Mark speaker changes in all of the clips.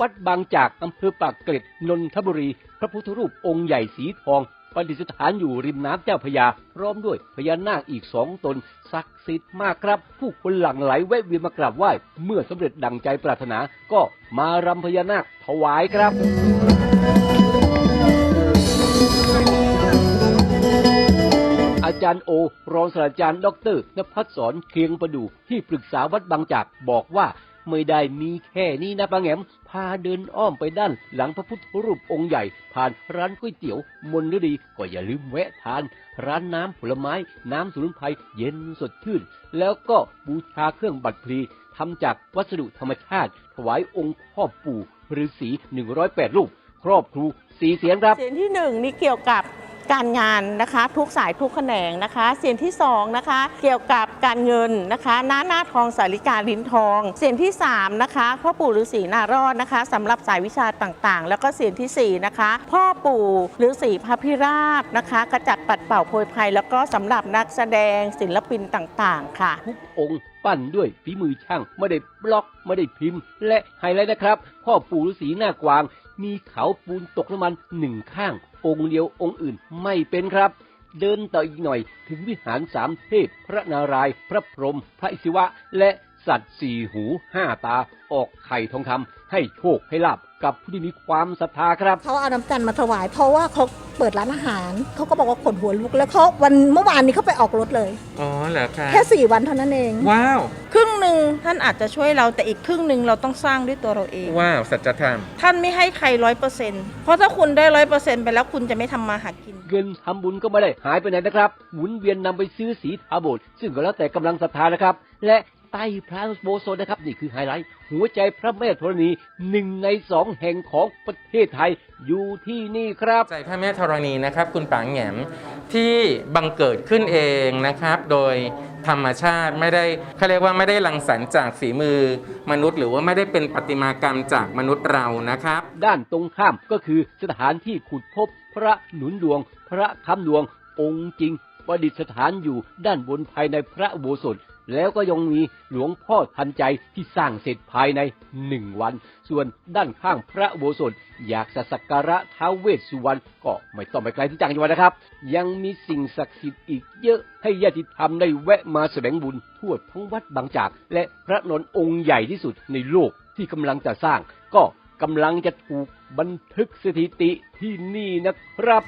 Speaker 1: วัดบางจากอำเภอปากเกร็ดนนทบุรี พระพุทธรูปองค์ใหญ่สีทองประดิษฐานอยู่ริมน้ำเจ้าพยา พร้อมด้วยพญานาคอีกสองตนศักดิ์สิทธิ์มากครับ ผู้คนหลั่งไหลแวะเวียนมากราบไหว้ เมื่อสำเร็จดังใจปรารถนา ก็มารำพญานาคถวายครับ อาจารย์โอ รองศาสตราจารย์ดอกเตอรนภัสสรเคียงประดูที่ปรึกษาวัดบางจากบอกว่า ไม่ได้มีแค่นี้นะปังแหมพาเดินอ้อมไปด้านหลังพระพุทธรูปองค์ใหญ่ ผ่านร้านก๋วยเตี๋ยวมนฤดีก็อย่าลืมแวะทาน ร้านน้ำผลไม้ น้ำสมุนไพรเย็นสดชื่น แล้วก็บูชาเครื่องบัตรพลีทำจากวัสดุธรรมชาติ ถวายองค์พ่อปู่ฤาษี108รูป ครอบครูสีเสียงครับ
Speaker 2: เสียงที่หนึ่งนี่เกี่ยวกับ การงานนะคะทุกสายทุกแขนงนะคะเสียงที่สองนะคะเกี่ยวกับการเงินนะคะหน้าหน้าทองสาริกาลิ้นทองเสียงที่สามนะคะพ่อปู่ฤาษีนารอดนะคะสำหรับสายวิชาต่างๆ แล้วก็เสียงที่สี่นะคะพ่อปู่ฤาษีพระพิราบนะคะกระจัดปัดเป่าโพยภัย แล้วก็สำหรับนักแสดงศิลปินต่างๆ ค่ะ
Speaker 1: ทุกองค์ปั้นด้วยฝีมือช่างไม่ได้บล็อกไม่ได้พิมพ์ และไฮไลท์นะครับ พ่อปู่ฤาษีหน้ากวาง มีเขาปูนตกน้ำมันหนึ่งข้าง องค์เดียวองค์อื่นไม่เป็นครับ เดินต่ออีกหน่อยถึงวิหารสามเทพ พระนารายณ์พระพรหมพระอิศวะ และสัตว์สี่หูห้าตา ออกไข่ทองคำให้โชคให้ลาบกับผู้ที่มีความศรัทธาครับ
Speaker 3: เขาเอาน้ำจันทร์มาถวาย เพราะว่าเขาเปิดร้านอาหาร เขาก็บอกว่าขนหัวลุกแล้วเขาวันเมื่อวานนี้เขาไปออกรถเลย
Speaker 4: อ๋อเหรอคะ
Speaker 3: แค่4วันเท่านั้นเอง
Speaker 4: ว้าว
Speaker 5: ครึ่ง หนึ่งท่านอาจจะช่วยเราแต่อีกครึ่งหนึ่งเราต้องสร้างด้วยตัวเราเอง
Speaker 4: ว้าวสัจธรรม
Speaker 5: ท่านไม่ให้ใครร้อยเปอร์เซ็นต์เพราะถ้าคุณได้ร้อยเปอร์เซ็นต์ไปแล้วคุณจะไม่ทำมาหากิน
Speaker 1: เงินทำบุญก็ไม่ได้หายไปไหนนะครับ หมุนเวียนนำไปซื้อสีทาโบสถ์ซึ่งก็แล้วแต่กำลังศรัทธานะครับ และใต้พระโบสถ์นะครับ นี่คือไฮไลท์ หัวใจพระแม่ธรณีหนึ่งในสองแห่งของประเทศไทยอยู่ที่นี่ครับ
Speaker 4: ใจพระแม่ธรณีนะครับ คุณปางแหงมที่บังเกิดขึ้นเองนะครับ โดย ธรรมชาติไม่ได้เขาเรียกว่าไม่ได้ลังสรรค์จากฝีมือ มนุษย์หรือว่าไม่ได้เป็นประติมากรรมจากมนุษย์เรานะครับ
Speaker 1: ด้านตรงข้ามก็คือสถานที่ขุดพบพระหนุนดวง พระคำดวง องค์จริงประดิษฐานอยู่ด้านบนภายในพระอุโบสถ แล้วก็ยังมีหลวงพ่อทันใจที่สร้างเสร็จภายในหนึ่งวัน ส่วนด้านข้างพระโบสถอยากสักการะท้าวเวสสุวรรณก็ไม่ต้องไปไกลที่จังหวัดนะครับ ยังมีสิ่งศักดิ์สิทธิ์อีกเยอะให้ญาติธรรมได้แวะมาแสวงบุญทั่วทั้งวัดบางจาก และพระนนท์องค์ใหญ่ที่สุดในโลกที่กำลังจะสร้าง ก็กำลังจะถูกบันทึกสถิติที่นี่นะครับ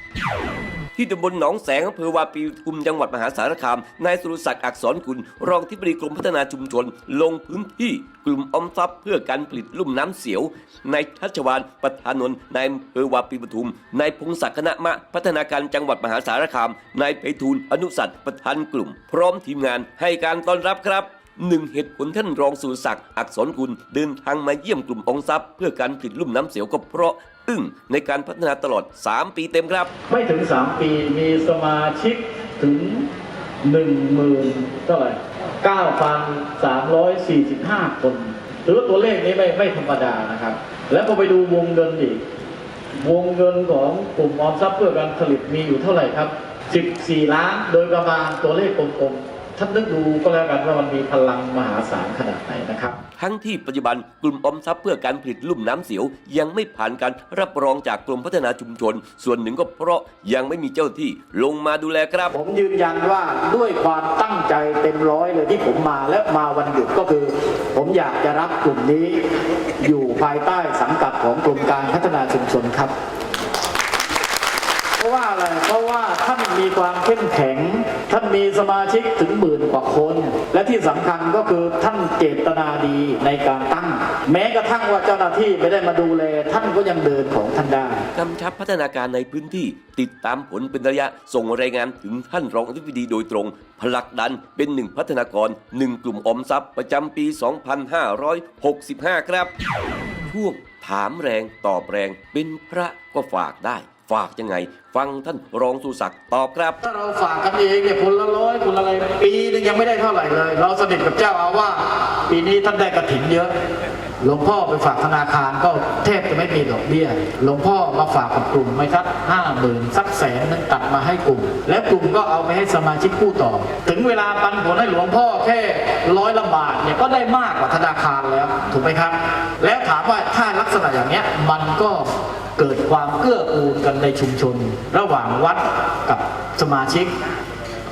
Speaker 6: ที่ตำบลหนองแสงอำเภอวาปีปทุมจังหวัดมหาสารคาม นายสุรศักดิ์อักษรกุล รองที่ปรึกกรมพัฒนาชุมชน ลงพื้นที่กลุ่มออมทรัพย์เพื่อการผลิตลุ่มน้ำเสียว นายทัชวานประธานนท์นายอำเภอวาปีปทุม นายพงศักดิ์คณะมะพัฒนาการจังหวัดมหาสารคาม นายไพฑูรย์อนุสัตย์ประธานกลุ่ม พร้อมทีมงานให้การต้อนรับครับ หนึ่งเหตุผลท่านรองสุรศักดิ์อักษรกุลเดินทางมาเยี่ยมกลุ่มออมทรัพย์ เพื่อการผลิตลุ่มน้ำเสียวก็เพราะอึ้งในการพัฒนาตลอด 3 ปีเต็มครับ
Speaker 7: ไม่ถึง 3 ปีมีสมาชิกถึง1 0,000เท่าไหร่9,345 คนถือว่าตัวเลขนี้ไม่ไม่ธรรมดานะครับ แล้วก็ไปดูวงเงินอีก วงเงินของกลุ่มออมทรัพย์เพื่อการผลิตมีอยู่เท่าไหร่ครับ 14 ล้านโดยประมาณตัวเลขกลมๆ ท่านนึกดูก็แล้วกันว่ามันมีพลังมหาศาลขนาดไหนนะครับ
Speaker 6: ทั้งที่ปัจจุบันกลุ่มออมทรัพย์เพื่อการผลิตลุ่มน้ำเสียว ยังไม่ผ่านการรับรองจากกรมพัฒนาชุมชน ส่วนหนึ่งก็เพราะยังไม่มีเจ้าหน้าที่ลงมาดูแลครับ
Speaker 7: ผมยืนยันว่าด้วยความตั้งใจเต็มร้อยเลยที่ผมมาและมาวันหยุดก็คือ ผมอยากจะรับกลุ่มนี้ อยู่ภายใต้สังกัดของกรมการพัฒนาชุมชนครับเพราะว่าอะไร เพราะว่าท่านมีความเข้มแข็ง ท่านมีสมาชิกถึงหมื่นกว่าคน และที่สำคัญก็คือท่านเจตนาดีในการตั้ง แม้กระทั่งว่าเจ้าหน้าที่ไม่ได้มาดูแล ท่านก็ยังเดินของท่านได้
Speaker 6: กำชับพัฒนาการในพื้นที่ติดตามผลเป็นระยะส่งรายงานถึงท่านรองอธิบดีโดยตรงผลักดันเป็นหนึ่งพัฒนากรหนึ่งกลุ่มออมทรัพย์ประจำปี 2565 ครับช่วงถามแรงตอบแรงเป็นพระก็ฝากได้ ฝากยังไง ฟังท่านรองสุศักดิ์ตอบครับ
Speaker 7: ถ้าเราฝากกันเองเนี่ยคนละร้อยคนละอะไรปีนึงยังไม่ได้เท่าไหร่เลย เราสนิทกับเจ้าอาวาสปีนี้ท่านได้กระถินเยอะหลวงพ่อไปฝากธนาคารก็แทบจะไม่มีดอกเบี้ย หลวงพ่อมาฝากกับกลุ่มไม่สักห้าหมื่นสักแสนนึงตัดมาให้กลุ่ม และกลุ่มก็เอาไปให้สมาชิกกู้ต่อ ถึงเวลาปันผลให้หลวงพ่อแค่ร้อยละบาทเนี่ยก็ได้มากกว่าธนาคารแล้ว ถูกไหมครับ แล้วถามว่าถ้าลักษณะอย่างเนี้ยมันก็ เกิดความเกื้อกูลกันในชุมชน ระหว่างวัดกับสมาชิก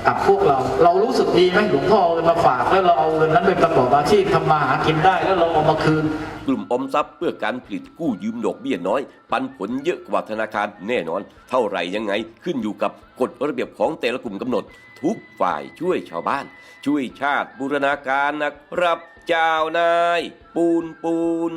Speaker 7: กับพวกเรา เรารู้สึกดีไหมหลวงพ่อเอาเงินมาฝากแล้วเราเอาเงินนั้นไปประกอบอาชีพทำมาหากินได้แล้วเราเอามาคืน
Speaker 6: กลุ่มออมทรัพย์เพื่อการผลิตกู้ยืมดอกเบี้ยน้อย ปันผลเยอะกว่าธนาคารแน่นอน เท่าไหร่ยังไงขึ้นอยู่กับกฎระเบียบของแต่ละกลุ่มกำหนด ทุกฝ่ายช่วยชาวบ้าน ช่วยชาติบูรณาการนะครับเจ้านาย ปูนปูน